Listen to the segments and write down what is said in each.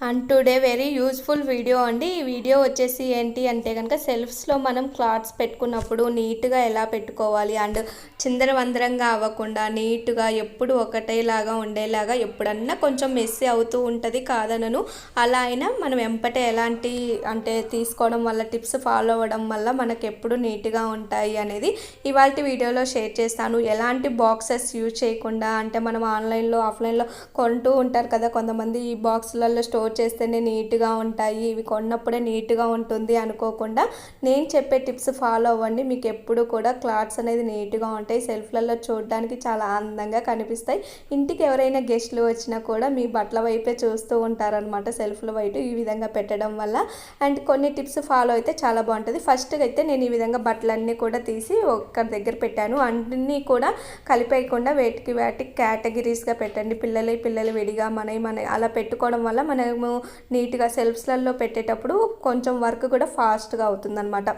And today very useful video అండి. ఈ video వచ్చేసి ఏంటి అంటే కనుక సెల్ఫ్స్లో మనం క్లాత్స్ పెట్టుకున్నప్పుడు నీట్గా ఎలా పెట్టుకోవాలి? అండ్ చిందరవందరంగా అవ్వకుండా నీట్గా ఎప్పుడు ఒకటేలాగా ఉండేలాగా ఎప్పుడన్నా కొంచెం మెస్సీ అవుతూ ఉంటుంది కాదనను. అలా అయినా మనం ఎంపటే ఎలాంటి అంటే తీసుకోవడం వల్ల టిప్స్ ఫాలో అవ్వడం వల్ల మనకు ఎప్పుడు నీట్గా ఉంటాయి అనేది ఇవాళ వీడియోలో షేర్ చేస్తాను. ఎలాంటి బాక్సెస్ యూజ్ చేయకుండా అంటే మనం ఆన్లైన్లో ఆఫ్లైన్లో కొంటూ ఉంటారు కదా కొంతమంది ఈ బాక్సులలో స్టోర్ చేస్తేనే నీట్గా ఉంటాయి. ఇవి కొన్నప్పుడే నీట్గా ఉంటుంది అనుకోకుండా నేను చెప్పే టిప్స్ ఫాలో అవ్వండి. మీకు ఎప్పుడు కూడా క్లాత్స్ అనేది నీట్గా ఉంటాయి. సెల్ఫ్లలో చూడడానికి చాలా అందంగా కనిపిస్తాయి. ఇంటికి ఎవరైనా గెస్ట్లు వచ్చినా కూడా మీ బట్టల వైపే చూస్తూ ఉంటారనమాట సెల్ఫ్ల వైపు ఈ విధంగా పెట్టడం వల్ల. అండ్ కొన్ని టిప్స్ ఫాలో అయితే చాలా బాగుంటుంది. ఫస్ట్ అయితే నేను ఈ విధంగా బట్టలన్నీ కూడా తీసి ఒక్క దగ్గర పెట్టాను. అన్నీ కూడా కలిపేయకుండా వేటికి వాటికి కేటగిరీస్గా పెట్టండి. పిల్లలు పిల్లలు విడిగా మనవి మన అలా పెట్టుకోవడం వల్ల మనము నీట్గా సెల్ఫ్స్లలో పెట్టేటప్పుడు కొంచెం వర్క్ కూడా ఫాస్ట్గా అవుతుందన్నమాట.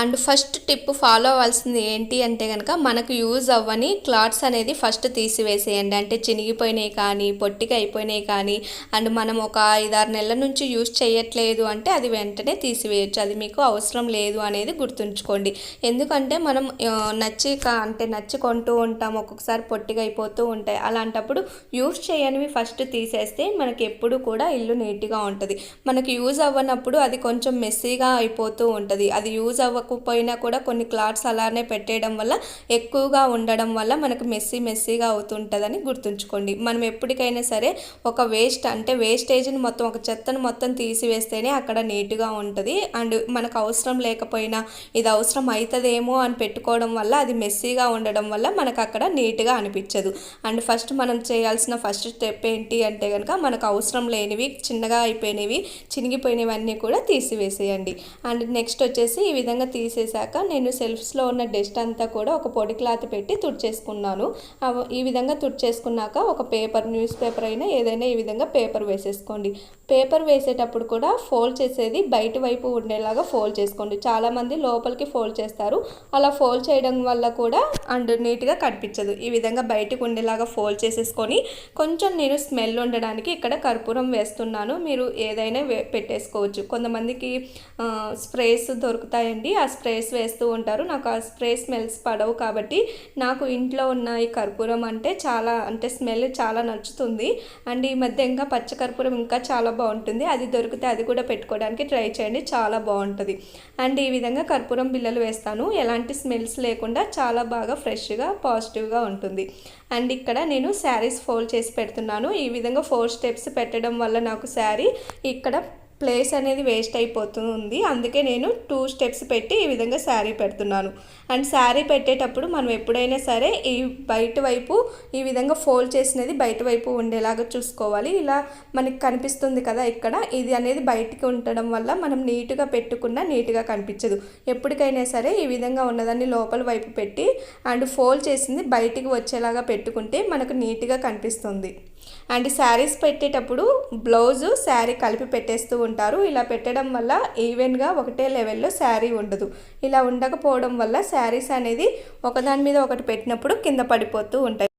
అండ్ ఫస్ట్ టిప్ ఫాలో అవ్వాల్సింది ఏంటి అంటే కనుక మనకు యూజ్ అవ్వని క్లాత్స్ అనేది ఫస్ట్ తీసివేసేయండి. అంటే చినిగిపోయినాయి కానీ పొట్టిగా అయిపోయినాయి కానీ అండ్ మనం ఒక ఐదారు నెలల నుంచి యూజ్ చేయట్లేదు అంటే అది వెంటనే తీసివేయచ్చు. అది మీకు అవసరం లేదు అనేది గుర్తుంచుకోండి. ఎందుకంటే మనం నచ్చి అంటే నచ్చి కొంటూ ఉంటాం ఒక్కొక్కసారి పొట్టిగా అయిపోతూ ఉంటాయి. అలాంటప్పుడు యూజ్ చేయనివి ఫస్ట్ తీసేస్తే మనకి ఎప్పుడు కూడా ఇల్లు నీట్గా ఉంటుంది. మనకి యూజ్ అవ్వనప్పుడు అది కొంచెం మెస్సీగా అయిపోతూ ఉంటుంది. అది యూజ్ అవ్వ అవ్వకపోయినా కూడా కొన్ని క్లాత్స్ అలానే పెట్టేయడం వల్ల ఎక్కువగా ఉండడం వల్ల మనకు మెస్సీ మెస్సీగా అవుతుంటుందని గుర్తుంచుకోండి. మనం ఎప్పటికైనా సరే ఒక వేస్ట్ అంటే వేస్టేజ్ని మొత్తం ఒక చెత్తను మొత్తం తీసివేస్తేనే అక్కడ నీట్గా ఉంటుంది. అండ్ మనకు అవసరం లేకపోయినా ఇది అవసరం అవుతుందేమో అని పెట్టుకోవడం వల్ల అది మెస్సీగా ఉండడం వల్ల మనకు అక్కడ నీట్గా అనిపించదు. అండ్ ఫస్ట్ మనం చేయాల్సిన ఫస్ట్ స్టెప్ ఏంటి అంటే కనుక మనకు అవసరం లేనివి చిన్నగా అయిపోయినవి చినిగిపోయినవి అన్నీ కూడా తీసివేసేయండి. అండ్ నెక్స్ట్ వచ్చేసి ఈ విధంగా తీసేశాక నేను సెల్ఫ్స్లో ఉన్న డస్ట్ అంతా కూడా ఒక పొడి క్లాత్ పెట్టి తుడిచేసుకున్నాను. ఈ విధంగా తుడిచేసుకున్నాక ఒక పేపర్ న్యూస్ పేపర్ అయినా ఏదైనా ఈ విధంగా పేపర్ వేసేసుకోండి. పేపర్ వేసేటప్పుడు కూడా ఫోల్డ్ చేసేది బయట వైపు ఉండేలాగా ఫోల్డ్ చేసుకోండి. చాలామంది లోపలికి ఫోల్డ్ చేస్తారు. అలా ఫోల్డ్ చేయడం వల్ల కూడా అండ్ నీట్గా కనిపించదు. ఈ విధంగా బయటకు ఉండేలాగా ఫోల్డ్ చేసేసుకొని కొంచెం నేను స్మెల్ ఉండడానికి ఇక్కడ కర్పూరం వేస్తున్నాను. మీరు ఏదైనా వే పెట్టేసుకోవచ్చు. కొంతమందికి స్ప్రేస్ దొరుకుతాయండి. ఆ స్ప్రేస్ వేస్తూ ఉంటారు. నాకు ఆ స్ప్రే స్మెల్స్ పడవు కాబట్టి నాకు ఇంట్లో ఉన్న ఈ కర్పూరం అంటే చాలా అంటే స్మెల్ చాలా నచ్చుతుంది. అండ్ ఈ మధ్య ఇంకా పచ్చ కర్పూరం ఇంకా చాలా బాగుంటుంది. అది దొరికితే అది కూడా పెట్టుకోవడానికి ట్రై చేయండి. చాలా బాగుంటుంది. అండ్ ఈ విధంగా కర్పూరం బిళ్ళలు వేస్తాను. ఎలాంటి స్మెల్స్ లేకుండా చాలా బాగా ఫ్రెష్గా పాజిటివ్గా ఉంటుంది. అండ్ ఇక్కడ నేను శారీస్ ఫోల్డ్ చేసి పెడుతున్నాను. ఈ విధంగా ఫోర్ స్టెప్స్ పెట్టడం వల్ల నాకు శారీ ఇక్కడ ప్లేస్ అనేది వేస్ట్ అయిపోతుంది. అందుకే నేను టూ స్టెప్స్ పెట్టి ఈ విధంగా శారీ పెడుతున్నాను. అండ్ శారీ పెట్టేటప్పుడు మనం ఎప్పుడైనా సరే ఈ బయట వైపు ఈ విధంగా ఫోల్డ్ చేసినది బయట వైపు ఉండేలాగా చూసుకోవాలి. ఇలా మనకి కనిపిస్తుంది కదా ఇక్కడ. ఇది అనేది బయటికి ఉండడం వల్ల మనం నీట్గా పెట్టుకున్నా నీట్గా కనిపించదు. ఎప్పటికైనా సరే ఈ విధంగా ఉన్నదాన్ని లోపల వైపు పెట్టి అండ్ ఫోల్డ్ చేసింది బయటికి వచ్చేలాగా పెట్టుకుంటే మనకు నీట్గా కనిపిస్తుంది. అండ్ శారీస్ పెట్టేటప్పుడు బ్లౌజు శారీ కలిపి పెట్టేస్తూ ఉంటారు. ఇలా పెట్టడం వల్ల ఈవెన్గా ఒకటే లెవెల్లో శారీ ఉండదు. ఇలా ఉండకపోవడం వల్ల శారీస్ అనేది ఒకదాని మీద ఒకటి పెట్టినప్పుడు కింద పడిపోతూ ఉంటాయి.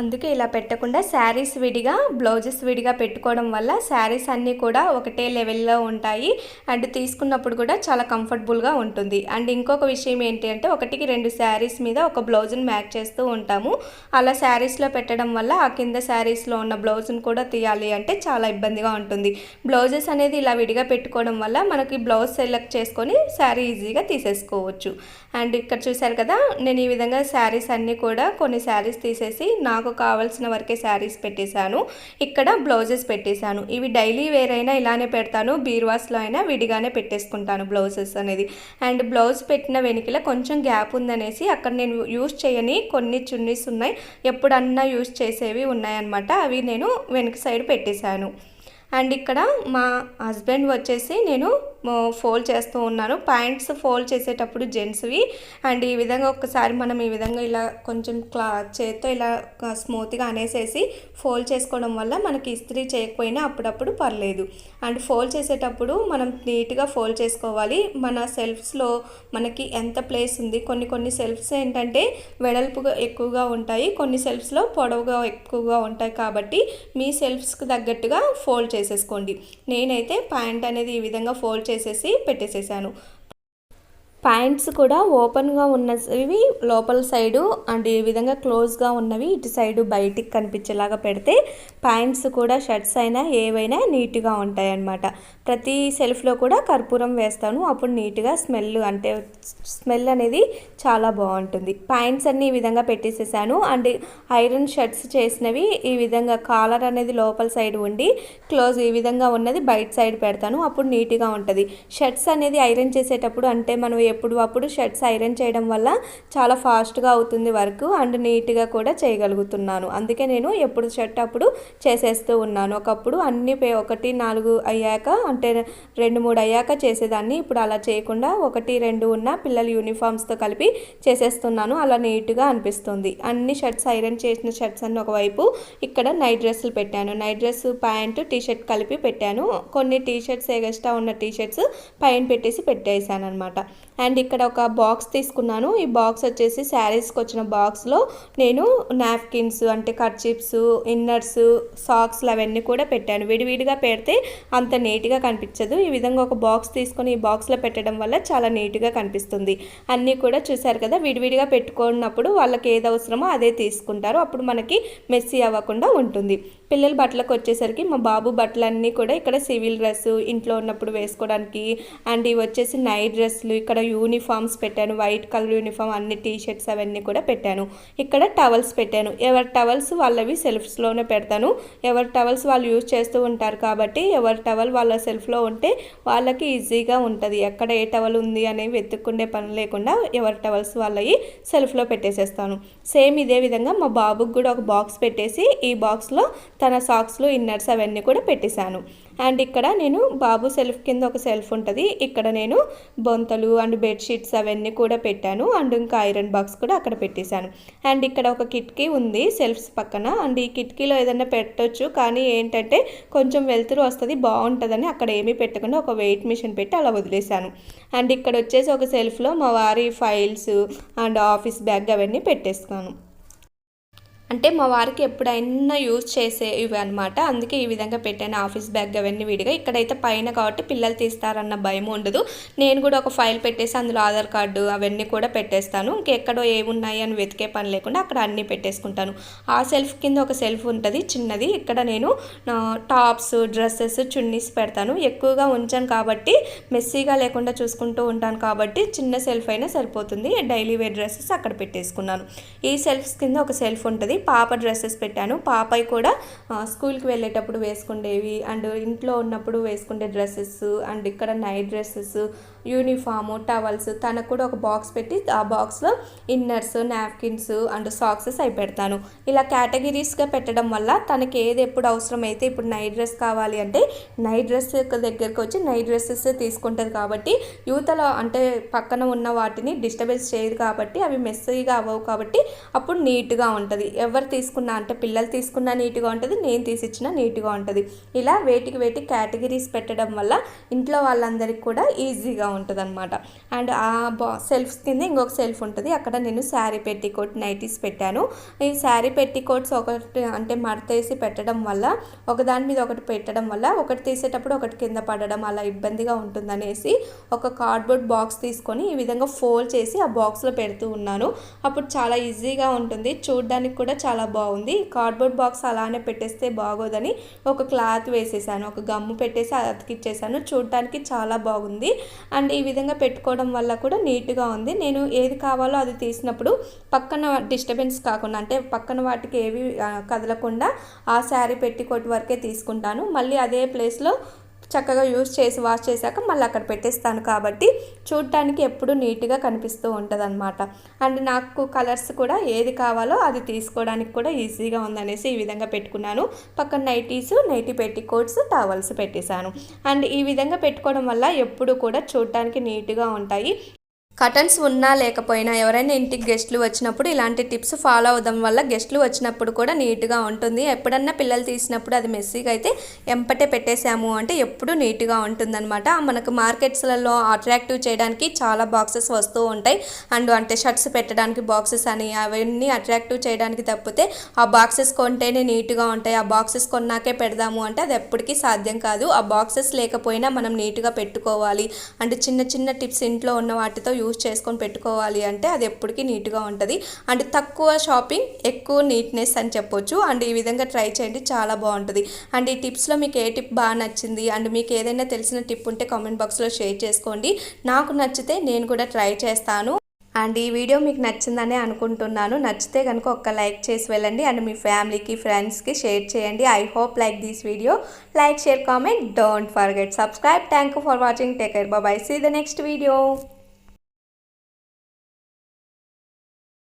అందుకే ఇలా పెట్టకుండా శారీస్ విడిగా బ్లౌజెస్ విడిగా పెట్టుకోవడం వల్ల శారీస్ అన్నీ కూడా ఒకటే లెవెల్లో ఉంటాయి. అండ్ తీసుకున్నప్పుడు కూడా చాలా కంఫర్టబుల్గా ఉంటుంది. అండ్ ఇంకొక విషయం ఏంటి అంటే ఒకటికి రెండు శారీస్ మీద ఒక బ్లౌజ్ని మ్యాచ్ చేస్తూ ఉంటాము. అలా శారీస్లో పెట్టడం వల్ల ఆ కింద శారీస్లో ఉన్న బ్లౌజ్ని కూడా తీయాలి అంటే చాలా ఇబ్బందిగా ఉంటుంది. బ్లౌజెస్ అనేది ఇలా విడిగా పెట్టుకోవడం వల్ల మనకి బ్లౌజ్ సెలెక్ట్ చేసుకొని శారీ ఈజీగా తీసేసుకోవచ్చు. అండ్ ఇక్కడ చూసారు కదా నేను ఈ విధంగా శారీస్ అన్నీ కూడా కొన్ని శారీస్ తీసేసి నాకు కావాల్సిన వరకే శారీస్ పెట్టేశాను. ఇక్కడ బ్లౌజెస్ పెట్టేశాను. ఇవి డైలీ వేర్ అయినా ఇలానే పెడతాను. బీర్వాస్లో అయినా విడిగానే పెట్టేసుకుంటాను బ్లౌజెస్ అనేది. అండ్ బ్లౌజ్ పెట్టిన వెనుకల కొంచెం గ్యాప్ ఉందనేసి అక్కడ నేను యూస్ చేయని కొన్ని చున్నీస్ ఉన్నాయి. ఎప్పుడన్నా యూస్ చేసేవి ఉన్నాయన్నమాట. అవి నేను వెనుక సైడ్ పెట్టేశాను. అండ్ ఇక్కడ మా హస్బెండ్ వచ్చేసి నేను ఫోల్డ్ చేస్తూ ఉన్నాను ప్యాంట్స్ ఫోల్డ్ చేసేటప్పుడు జెంట్స్వి అండ్ ఈ విధంగా ఒక్కసారి మనం ఈ విధంగా ఇలా కొంచెం క్లా చేత్తో ఇలా స్మూత్గా అనేసేసి ఫోల్డ్ చేసుకోవడం వల్ల మనకి ఇస్త్రీ చేయకపోయినా అప్పుడప్పుడు పర్లేదు. అండ్ ఫోల్డ్ చేసేటప్పుడు మనం నీట్గా ఫోల్డ్ చేసుకోవాలి. మన సెల్ఫ్స్లో మనకి ఎంత ప్లేస్ ఉంది. కొన్ని కొన్ని సెల్ఫ్స్ ఏంటంటే వెడల్పుగా ఎక్కువగా ఉంటాయి. కొన్ని సెల్ఫ్స్లో పొడవుగా ఎక్కువగా ఉంటాయి కాబట్టి మీ సెల్ఫ్స్కి తగ్గట్టుగా ఫోల్డ్ చేసేసుకోండి. నేనైతే ప్యాంట్ అనేది ఈ విధంగా ఫోల్డ్ చేసేసి పెట్టేసేసాను. ప్యాంట్స్ కూడా ఓపెన్గా ఉన్నవి లోపల సైడు అండ్ ఈ విధంగా క్లోజ్గా ఉన్నవి ఇటు సైడు బయటికి కనిపించేలాగా పెడితే ప్యాంట్స్ కూడా షర్ట్స్ అయినా ఏవైనా నీట్గా ఉంటాయి అన్నమాట ప్రతి సెల్ఫ్లో కూడా కర్పూరం వేస్తాను. అప్పుడు నీట్గా స్మెల్ అంటే స్మెల్ అనేది చాలా బాగుంటుంది. ప్యాంట్స్ అన్ని ఈ విధంగా పెట్టేసేసాను. అండ్ ఐరన్ షర్ట్స్ చేసినవి ఈ విధంగా కాలర్ అనేది లోపల సైడ్ ఉండి క్లోజ్ ఈ విధంగా ఉన్నది బయట సైడ్ పెడతాను. అప్పుడు నీట్గా ఉంటుంది. షర్ట్స్ అనేది ఐరన్ చేసేటప్పుడు అంటే మనం ఎప్పుడు అప్పుడు షర్ట్స్ ఐరన్ చేయడం వల్ల చాలా ఫాస్ట్గా అవుతుంది వర్క్ అండ్ నీట్గా కూడా చేయగలుగుతున్నాను. అందుకే నేను ఎప్పుడు షర్ట్ అప్పుడు చేసేస్తూ ఉన్నాను. ఒకప్పుడు అన్ని పే ఒకటి నాలుగు అయ్యాక అంటే రెండు మూడు అయ్యాక చేసేదాన్ని. ఇప్పుడు అలా చేయకుండా ఒకటి రెండు ఉన్న పిల్లల యూనిఫామ్స్తో కలిపి చేసేస్తున్నాను. అలా నీట్గా అనిపిస్తుంది. అన్ని షర్ట్స్ ఐరన్ చేసిన షర్ట్స్ అన్ని ఒకవైపు ఇక్కడ నైట్ డ్రెస్సులు పెట్టాను. Night dress pant T shirt కలిపి పెట్టాను. కొన్ని టీ షర్ట్స్ ఎగస్ట్రా ఉన్న టీ షర్ట్స్ పైన పెట్టేసి పెట్టేశాను అనమాట అండ్ ఇక్కడ ఒక బాక్స్ తీసుకున్నాను. ఈ బాక్స్ వచ్చేసి శారీస్కి వచ్చిన బాక్స్లో నేను నాప్కిన్స్ అంటే కర్చిప్స్ ఇన్నర్స్ సాక్స్లు అవన్నీ కూడా పెట్టాను. విడివిడిగా పెడితే అంత నీట్గా కనిపించదు. ఈ విధంగా ఒక బాక్స్ తీసుకొని ఈ బాక్స్లో పెట్టడం వల్ల చాలా నీట్గా కనిపిస్తుంది. అన్నీ కూడా చూశారు కదా? విడివిడిగా పెట్టుకున్నప్పుడు వాళ్ళకి ఏది అవసరమో అదే తీసుకుంటారు. అప్పుడు మనకి మెస్సీ అవ్వకుండా ఉంటుంది. పిల్లల బట్టలకు వచ్చేసరికి మా బాబు బట్టలన్నీ కూడా ఇక్కడ సివిల్ డ్రెస్ ఇంట్లో ఉన్నప్పుడు వేసుకోవడానికి అండ్ ఇవి వచ్చేసి నైట్ డ్రెస్సులు ఇక్కడ యూనిఫామ్స్ పెట్టాను వైట్ కలర్ యూనిఫామ్ అన్ని టీ షర్ట్స్ అవన్నీ కూడా పెట్టాను. ఇక్కడ టవల్స్ పెట్టాను. ఎవరి టవల్స్ వాళ్ళవి సెల్ఫ్స్లోనే పెడతాను. ఎవరి టవల్స్ వాళ్ళు యూజ్ చేస్తూ ఉంటారు కాబట్టి ఎవరి టవల్ వాళ్ళ సెల్ఫ్లో ఉంటే వాళ్ళకి ఈజీగా ఉంటుంది. ఎక్కడ ఏ టవల్ ఉంది అనేవి వెతుక్కుండే పని లేకుండా ఎవరి టవల్స్ వాళ్ళవి సెల్ఫ్లో పెట్టేసేస్తాను. సేమ్ ఇదే విధంగా మా బాబుకి కూడా ఒక బాక్స్ పెట్టేసి ఈ బాక్స్లో తన సాక్స్లు ఇన్నర్స్ అవన్నీ కూడా పెట్టేశాను. అండ్ ఇక్కడ నేను బాబు సెల్ఫ్ కింద ఒక సెల్ఫ్ ఉంటుంది. ఇక్కడ నేను బొంతలు అండ్ బెడ్షీట్స్ అవన్నీ కూడా పెట్టాను. అండ్ ఇంకా ఐరన్ బాక్స్ కూడా అక్కడ పెట్టేశాను. అండ్ ఇక్కడ ఒక కిటికీ ఉంది సెల్ఫ్స్ పక్కన. అండ్ ఈ కిటికీలో ఏదైనా పెట్టొచ్చు. కానీ ఏంటంటే కొంచెం వెలుతురు వస్తుంది బాగుంటుందని అక్కడ ఏమీ పెట్టకుండా ఒక వెయిట్ మిషన్ పెట్టి అలా వదిలేశాను. అండ్ ఇక్కడ వచ్చేసి ఒక సెల్ఫ్లో మా వారి ఫైల్స్ అండ్ ఆఫీస్ బ్యాగ్ అవన్నీ పెట్టేస్తాను. అంటే మా వారికి ఎప్పుడైనా యూజ్ చేసేవి అనమాట అందుకే ఈ విధంగా పెట్టాను. ఆఫీస్ బ్యాగ్ అవన్నీ విడిగా. ఇక్కడైతే పైన కాబట్టి పిల్లలు తీస్తారన్న భయం ఉండదు. నేను కూడా ఒక ఫైల్ పెట్టేసి అందులో ఆధార్ కార్డు అవన్నీ కూడా పెట్టేస్తాను. ఇంకెక్కడో ఏమున్నాయి అని వెతికే పని లేకుండా అక్కడ అన్నీ పెట్టేసుకుంటాను. ఆ సెల్ఫ్ కింద ఒక సెల్ఫ్ ఉంటుంది చిన్నది. ఇక్కడ నేను టాప్స్ డ్రెస్సెస్ చున్నీస్ పెడతాను. ఎక్కువగా ఉంచాను కాబట్టి మెస్సీగా లేకుండా చూసుకుంటూ ఉంటాను కాబట్టి చిన్న సెల్ఫ్ అయినా సరిపోతుంది. డైలీ వేర్ డ్రెస్సెస్ అక్కడ పెట్టేసుకున్నాను. ఈ సెల్ఫ్స్ కింద ఒక సెల్ఫ్ ఉంటుంది. పాప డ్రెస్సెస్ పెట్టాను. పాపై కూడా స్కూల్కి వెళ్ళేటప్పుడు వేసుకునేవి అండ్ ఇంట్లో ఉన్నప్పుడు వేసుకునే డ్రెస్సెస్ అండ్ ఇక్కడ నైట్ డ్రెస్సెస్ యూనిఫాము టవల్స్ తనకు కూడా ఒక బాక్స్ పెట్టి ఆ బాక్స్లో ఇన్నర్స్ నాప్కిన్స్ అండ్ సాక్సెస్ అవి పెడతాను ఇలా కేటగిరీస్గా పెట్టడం వల్ల తనకి ఏది ఎప్పుడు అవసరమైతే ఇప్పుడు నైట్ డ్రెస్ కావాలి అంటే నైట్ డ్రెస్ దగ్గరకు వచ్చి నైట్ డ్రెస్సెస్ తీసుకుంటుంది కాబట్టి యువతలో అంటే పక్కన ఉన్న వాటిని డిస్టర్బెన్స్ చేయదు కాబట్టి అవి మెస్సీగా అవ్వవు కాబట్టి అప్పుడు నీట్గా ఉంటుంది. ఎవరు తీసుకున్నా అంటే పిల్లలు తీసుకున్నా నీట్గా ఉంటుంది నేను తీసిచ్చినా నీట్గా ఉంటుంది. ఇలా వేటికి వేటి కేటగిరీస్ పెట్టడం వల్ల ఇంట్లో వాళ్ళందరికీ కూడా ఈజీగా ఉంటుంది అనమాట అండ్ ఆ బా సెల్ఫ్స్ కింద ఇంకొక సెల్ఫ్ ఉంటుంది. అక్కడ నేను శారీ పెట్టికోట్ నైటీస్ పెట్టాను. ఈ శారీ పెట్టికోట్స్ ఒకటి అంటే మడతేసి పెట్టడం వల్ల ఒకదాని మీద ఒకటి పెట్టడం వల్ల ఒకటి తీసేటప్పుడు ఒకటి కింద పడడం అలా ఇబ్బందిగా ఉంటుందనేసి ఒక కార్డ్బోర్డ్ బాక్స్ తీసుకొని ఈ విధంగా ఫోల్డ్ చేసి ఆ బాక్స్లో పెడుతూ ఉన్నాను. అప్పుడు చాలా ఈజీగా ఉంటుంది. చూడడానికి కూడా చాలా బాగుంది. కార్డ్బోర్డ్ బాక్స్ అలానే పెట్టేస్తే బాగోదని ఒక క్లాత్ వేసేసాను. ఒక గమ్ము పెట్టేసి అతికిచ్చేసాను. చూడటానికి చాలా బాగుంది. అండ్ ఈ విధంగా పెట్టుకోవడం వల్ల కూడా నీట్గా ఉంది. నేను ఏది కావాలో అది తీసినప్పుడు పక్కన డిస్టర్బెన్స్ కాకుండా అంటే పక్కన వాటికి ఏవి కదలకుండా ఆ శారీ పెట్టికోట్ వరకే తీసుకుంటాను. మళ్ళీ అదే ప్లేస్లో చక్కగా యూస్ చేసి వాష్ చేశాక మళ్ళీ అక్కడ పెట్టేస్తాను కాబట్టి చూడటానికి ఎప్పుడు నీట్గా కనిపిస్తూ ఉంటుందన్నమాట. అండ్ నాకు కలర్స్ కూడా ఏది కావాలో అది తీసుకోవడానికి కూడా ఈజీగా ఉందనేసి ఈ విధంగా పెట్టుకున్నాను. పక్కన నైటీస్ నైటీ పెట్టి కోట్స్ టవల్స్ పెట్టేశాను. అండ్ ఈ విధంగా పెట్టుకోవడం వల్ల ఎప్పుడు కూడా చూడటానికి నీట్గా ఉంటాయి. కటన్స్ ఉన్నా లేకపోయినా ఎవరైనా ఇంటికి గెస్ట్లు వచ్చినప్పుడు ఇలాంటి టిప్స్ ఫాలో అవడం వల్ల గెస్ట్లు వచ్చినప్పుడు కూడా నీట్గా ఉంటుంది. ఎప్పుడన్నా పిల్లలు తీసినప్పుడు అది మెస్సీగా అయితే ఎంపటే పెట్టేశాము అంటే ఎప్పుడు నీట్గా ఉంటుందన్నమాట. మనకు మార్కెట్స్లలో అట్రాక్టివ్ చేయడానికి చాలా బాక్సెస్ వస్తూ ఉంటాయి. అండ్ అంటే షర్ట్స్ పెట్టడానికి బాక్సెస్ అని అవన్నీ అట్రాక్టివ్ చేయడానికి తప్పితే ఆ బాక్సెస్ కొంటేనే నీట్గా ఉంటాయి. ఆ బాక్సెస్ కొన్నాకే పెడదాము అంటే అది ఎప్పటికీ సాధ్యం కాదు. ఆ బాక్సెస్ లేకపోయినా మనం నీట్గా పెట్టుకోవాలి. అంటే చిన్న చిన్న టిప్స్ ఇంట్లో ఉన్న వాటితో యూజ్ చేసుకొని పెట్టుకోవాలి అంటే అది ఎప్పటికీ నీట్గా ఉంటుంది. అండ్ తక్కువ షాపింగ్ ఎక్కువ నీట్నెస్ అని చెప్పొచ్చు. అండ్ ఈ విధంగా ట్రై చేయండి చాలా బాగుంటుంది. అండ్ ఈ టిప్స్లో మీకు ఏ టిప్ బాగా నచ్చింది? అండ్ మీకు ఏదైనా తెలిసిన టిప్ ఉంటే కామెంట్ బాక్స్లో షేర్ చేసుకోండి. నాకు నచ్చితే నేను కూడా ట్రై చేస్తాను. అండ్ ఈ వీడియో మీకు నచ్చిందనే అనుకుంటున్నాను. నచ్చితే కనుక ఒక్క లైక్ చేసి వెళ్ళండి. అండ్ మీ ఫ్యామిలీకి ఫ్రెండ్స్కి షేర్ చేయండి. I hope like this video like share comment don't forget subscribe thank for watching take care bye see the next video